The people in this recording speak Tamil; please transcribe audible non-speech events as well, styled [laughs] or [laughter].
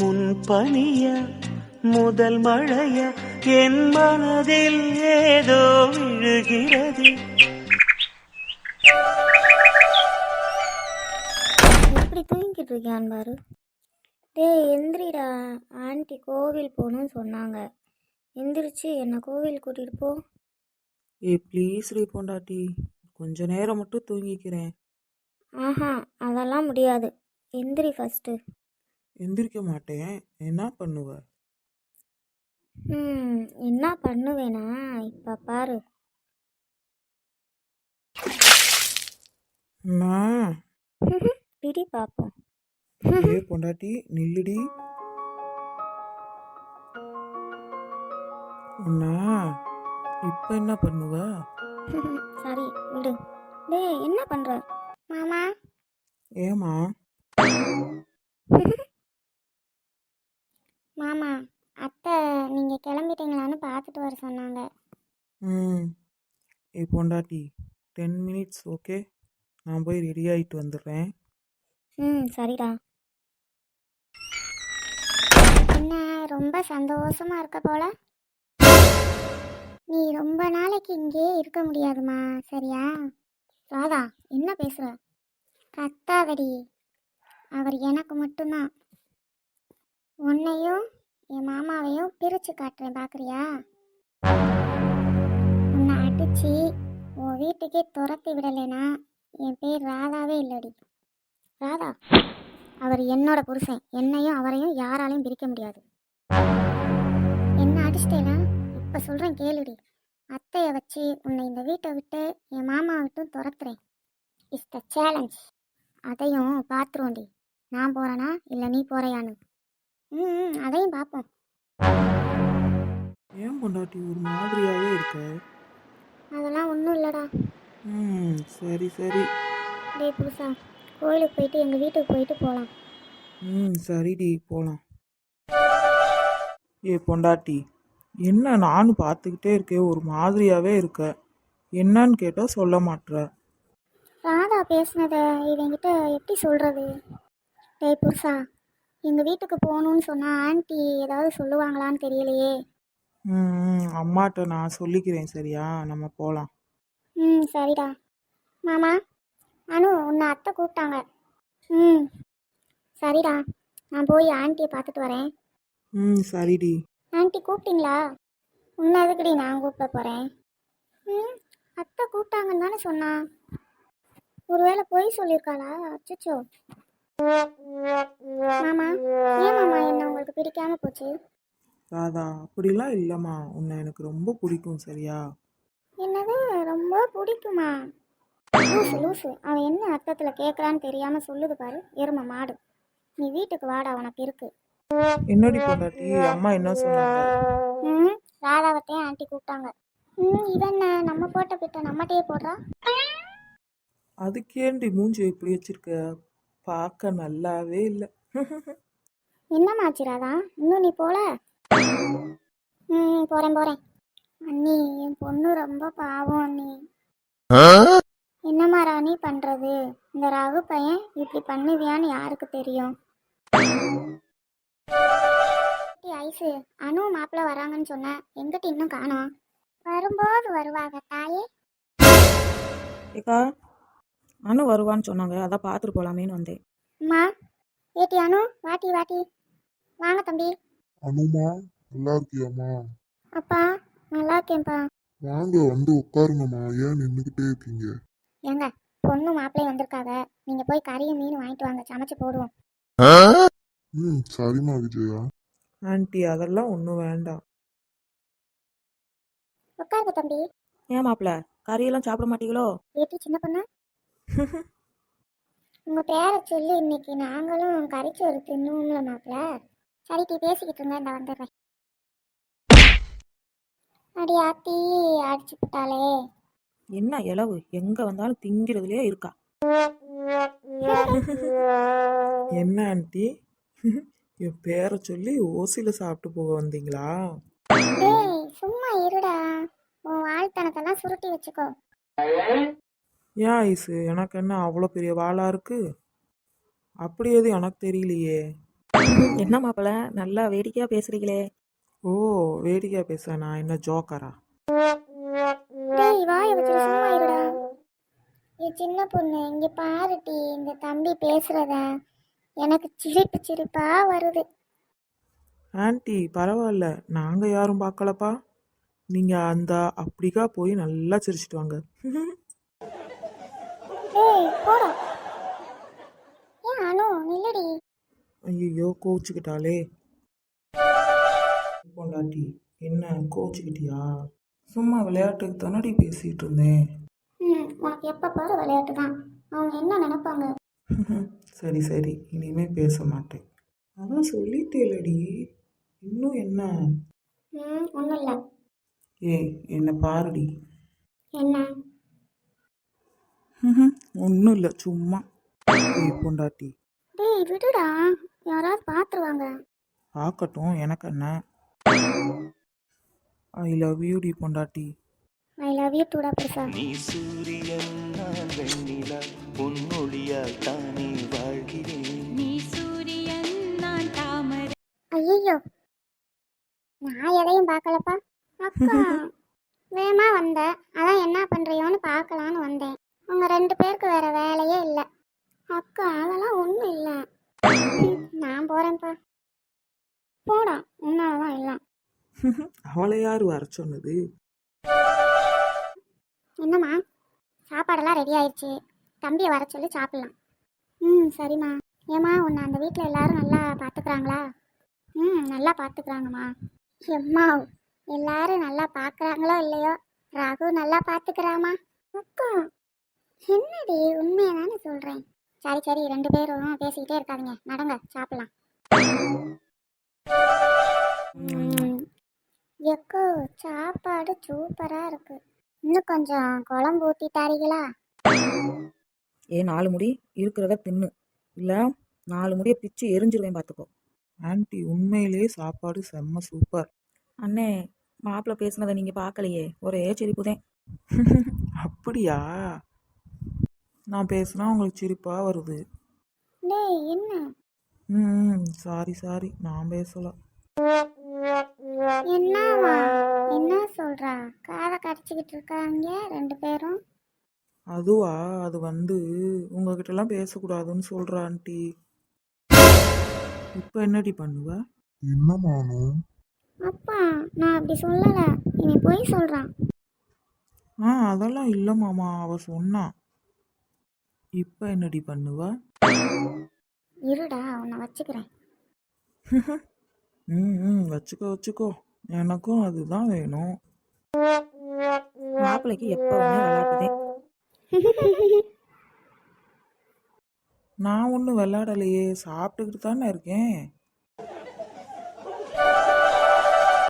முன் பனிய முதல் மழைய என் மனதில் ஏதோ விழுகிறது. எப்படி தூங்கிட்டு இருக்கியான் பாரு டேய் எந்திரிடா. ஆண்டி கோவில் போகணும்னு சொன்னாங்க. எந்திரிச்சு என்னை கோவில் கூட்டிகிட்டு போ. ஏ ப்ளீஸ் ரீ பொண்டாட்டி. கொஞ்ச நேரம் மட்டும் தூங்கிக்கிறேன். ஆஹா அதெல்லாம் முடியாது. எந்திரி ஃபஸ்ட்டு எந்திரிக்க மாட்டேன். என்ன பண்ணுவ ம் என்ன பண்ணுவேனா? இப்போ பாரு. நான் பிடி பார்ப்போம் ஏ பொண்டாட்டி நில்லுடி. அண்ணா இப்ப என்ன பண்ணுவ? சரி விடு. டேய் என்ன பண்ணுற மாமா? ஏமா மாமா அத்தை நீங்கள் பார்த்துட்டு வர சொன்னாங்க. ம். ஏ பொண்டாட்டி டென் மினிட்ஸ் ஓகே நான் போய் ரெடி ஆகிட்டு வந்துடுறேன். ம் சரிடா. என்ன ரொம்ப சந்தோஷமா இருக்க போல? நீ ரொம்ப நாளைக்கு இங்கே இருக்க முடியாதுமா சரியா? ராதா என்ன பேசுற? கத்தாதடி. அவர் எனக்கு மட்டும்தான். உன்னையும் என் மாமாவையும் பிரித்து காட்டுறேன் பார்க்குறியா உன்னை அடிச்சு உன் வீட்டுக்கே துரத்தி விடலைனா என் பேர் ராதாவே இல்லடி. ராதா அவர் என்னோட புருஷன். என்னையும் அவரையும் யாராலையும் பிரிக்க முடியாது. என்ன அடிச்சிட்டேனா? இப்போ சொல்கிறேன் கேளுடி. அத்தையை வச்சு உன்னை இந்த வீட்டை விட்டு என் மாமா விட்டும் துரத்துறேன். இஸ் த சேலஞ்ச் அதையும் பார்த்துருவோண்டி. நான் போகிறேனா இல்லை நீ போகிறையான்னு ம், அதையும் பார்ப்போம். ஏன் பொண்டாட்டி? ஒரு மாதிரியாவே இருக்க. அதெல்லாம் ஒன்றும் இல்லைடா. ம் சரி சரி. டேய் புதுசா கோயிலுக்கு போயிட்டு எங்கள் வீட்டுக்கு போயிட்டு போகலாம் ம் சரிடி போகலாம் ஏ பொண்டாட்டி என்ன நானும் பார்த்துக்கிட்டே இருக்கேன் ஒரு மாதிரியாவே இருக்க. என்னன்னு கேட்டால் சொல்ல மாட்ற. ராதா பேசுனதை இவங்கிட்ட எப்படி சொல்கிறது டேய் புருஷா எங்கள் வீட்டுக்கு போகணுன்னு சொன்னால் ஆன்ட்டி ஏதாவது சொல்லுவாங்களான்னு தெரியலையே. ம் ம், அம்மாட்ட நான் சொல்லிக்கிறேன் சரியா? நம்ம போகலாம் ம் சரிடா. மாமா அனு உன்னை அத்தை கூப்பிட்டாங்க. ம் சரிடா. நான் போய் ஆன்ட்டியை பார்த்துட்டு வரேன். ம் சரிடி. ஆன்ட்டி கூப்பிட்டீங்களா? உன்னை எதுக்குடி நான் கூப்பிட போகிறேன் ம் அத்தை கூப்பிட்டாங்கன்னு தானே சொன்னா. ஒருவேளை பொய் சொல்லியிருக்காளா? அச்சச்சோ. மாமா ஏன் மாமா என்ன உங்களுக்கு பிடிக்காம போச்சு? ராதா அப்படிலாம் இல்லைம்மா. உன்னை எனக்கு ரொம்ப பிடிக்கும் சரியா? என்னது? ரொம்ப பிடிக்குமா? லூசு லூசு. அவன் என்ன அர்த்தத்தில் கேட்குறான்னு தெரியாமல் சொல்லுது பாரு. எருமை மாடு. நீ வீட்டுக்கு வாடா உனக்கு இருக்கு. என்னடி பொண்டாட்டி? அம்மா என்ன சொன்னாங்க? ம் ராதாவத்தையும் ஆண்டி கூப்பிட்டாங்க. ம் இவன் நம்ம போட்ட பிட்ட நம்மகிட்டயே போடுறா? அதுக்கேண்டி மூஞ்சி இப்படி வச்சிருக்க? பார்க்க நல்லாவே இல்லை. [laughs] என்னம்மாச்சு ராதா? இன்னும் நீ போல? ம் போகிறேன் போகிறேன் அண்ணி என் பொண்ணு ரொம்ப பாவம் அண்ணி. என்னம்மா ராணி பண்ணுறது இந்த ரகு பையன் இப்படி பண்ணுவியான்னு யாருக்கு தெரியும்? ஐசு அனு மாப்பிள்ள வராங்கன்னு சொன்னேன் எங்கிட்ட இன்னும் காணோம்? வரும்போது வருவாங்க தாயே. ஏக்கா அனு வருவான்னு சொன்னாங்க. அதான் பார்த்துட்டு போகலாமேன்னு வந்தேன். அம்மா ஏட்டி அனு வாட்டி வாட்டி. வாங்க தம்பி. அனுமா நல்லா இருக்கியாம்மா? அப்பா நல்லா இருக்கேன்ப்பா. வாங்க வந்து உட்காருங்கம்மா. ஏன் நின்றுக்கிட்டே இருக்கீங்க? ஏங்க பொண்ணு மாப்பிள்ளை வந்திருக்காங்க நீங்கள் போய் கறியும் மீன் வாங்கிட்டு வாங்க. சமைச்சு போடுவோம். ம் சரிம்மா விஜயா. ஆன்ட்டி அதெல்லாம் ஒன்றும் வேண்டாம். உட்காருங்க தம்பி. ஏன் மாப்பிள்ள கறியெல்லாம் சாப்பிட மாட்டீங்களோ? ஏட்டி சின்ன பொண்ணு? [laughs] உங்கள் பேரை சொல்லி இன்னைக்கு நாங்களும் கறிச்சோறு தின்னும்ல மாப்பிள்ள. சரி டீ பேசிக்கிட்டு இருங்க. இந்த வந்துடுறேன். அடி ஆத்தி அடிச்சு விட்டாளே என்ன இளவு? எங்கே வந்தாலும் திங்கிறதுலே இருக்கா? என்ன ஆன்ட்டி என் பேரை சொல்லி ஓசியில் சாப்பிட்டு போக வந்தீங்களா? டேய் சும்மா இருடா. உன் வாழ்த்தனத்தெல்லாம் சுருட்டி வச்சுக்கோ. ஏன் ஐஸு எனக்கு என்ன அவ்வளோ பெரிய வாளா இருக்கு? அப்படி எது எனக்கு தெரியலையே. என்ன மாப்பிள்ள நல்லா வேடிக்கையா பேசுறீங்களே. ஓ வேடிக்கை பேச நான் என்ன ஜோக்கரா? டேய் வாய வச்சுட்டு சும்மா இருடா. ஏ சின்ன பொண்ணு இங்க பாருடி இந்த தம்பி பேசுறத எனக்கு சிரிப்பு சிரிப்பா வருது. ஆன்ட்டி பரவாயில்ல. நாங்கள் யாரும் பார்க்கலப்பா. நீங்கள் அந்த அப்படிக்கா போய் நல்லா சிரிச்சிட்டு வாங்க. போடா ஏன் அனு நில்லடி ஐயோ கோச்சுக்கிட்டாளே பொண்டாட்டி என்ன கோச்சுக்கிட்டியா சும்மா விளையாட்டுக்கு தானடி பேசிகிட்டு இருந்தேன் ம் உனக்கு எப்போ பாரு விளையாட்டு தான். அவங்க என்ன நினைப்பாங்க? [laughs] சரி சரி இனிமே பேச மாட்டேன். அதான் சொல்லிட்டேலடி. இன்னும் என்ன? ம் ஒன்றும் இல்லை. ஏய் என்ன பாருடி. என்ன? ஒன்றும் இல்லை சும்மா. ஏய் பொண்டாட்டி. டேய் விடுடா. யாராவது பார்த்துருவாங்க பார்க்கட்டும் எனக்கு என்ன? ஐ லவ் யூ டி பொண்டாட்டி. ஐ லவ் யூ டூடா பெருசா. நீ சூரியன் நான் வெண்ணிலா. பொன்னொழியால் தானே வாழ்கிறேன். நீ சூரியன் நான் தாமரை. ஐயோ நான் எதையும் பார்க்கலப்பா. அக்கா [laughs] வேகமா வந்தேன் அதான் என்ன பண்றியோன்னு பார்க்கலான்னு வந்தேன். உங்க ரெண்டு பேருக்கு வேற வேலையே இல்லை. அக்கா அதெல்லாம் ஒன்றும் இல்லை. நான் போறேன்ப்பா. போடா உன்னாலதான் இல்லை அவளை யார் வர சொன்னது? என்னம்மா? சாப்பாடெல்லாம் ரெடி ஆயிடுச்சு. தம்பியை வர சொல்லி சாப்பிட்லாம். ம் சரிம்மா. ஏம்மா உன்னை அந்த வீட்டில் எல்லாரும் நல்லா பார்த்துக்குறாங்களா ம் நல்லா பார்த்துக்குறாங்கம்மா எம்மா எல்லாரும் நல்லா பார்க்குறாங்களோ இல்லையோ? ரகு நல்லா பார்த்துக்கிறாமா அக்கா என்னடி உண்மையை தானே சொல்கிறேன் சரி சரி ரெண்டு பேரும் பேசிக்கிட்டே இருக்காதீங்க. நடங்க சாப்பிட்லாம். எக்கோ சாப்பாடு சூப்பராக இருக்கு. இன்னும் கொஞ்சம் குழம்பு ஊற்றி தாரீங்களா? ஏ நாலு முடி இருக்கிறத தின்னு. இல்லை நாலு முடியை பிச்சு எரிஞ்சிருவேன் பார்த்துக்கோ ஆன்ட்டி உண்மையிலேயே சாப்பாடு செம்ம சூப்பர். அண்ணே மாப்பிள்ளை பேசுனதை நீங்கள் பார்க்கலையே ஒரே சிரிப்புதேன். [laughs] அப்படியா? நான் பேசுனா உங்களுக்கு சிரிப்பா வருது. டேய் என்ன? ம் சாரி சாரி நான் பேசல. என்னவா? என்ன சொல்றா? காதை கடிச்சிக்கிட்டு இருக்காங்க ரெண்டு பேரும். அதுவா? அது வந்து உங்ககிட்டலாம் பேசக்கூடாதுன்னு சொல்கிறா ஆன்ட்டி இப்போ என்னடி பண்ணுவ? என்ன அப்பா நான் அப்படி சொல்லல. இனி போய் சொல்றான். ஆ அதெல்லாம் இல்லை மாமா அவ சொன்னா. இப்போ என்னடி பண்ணுவ? இருடா உன்னை வச்சுக்கிறேன். [laughs] ம் ம் வச்சுக்கோ வச்சுக்கோ. எனக்கும் அதுதான் வேணும். மாப்பிள்ளைக்கு எப்போவுமே விளையாட்டுதேன் நான் ஒன்றும் விளையாடலையே. சாப்பிட்டுக்கிட்டு தானே இருக்கேன்.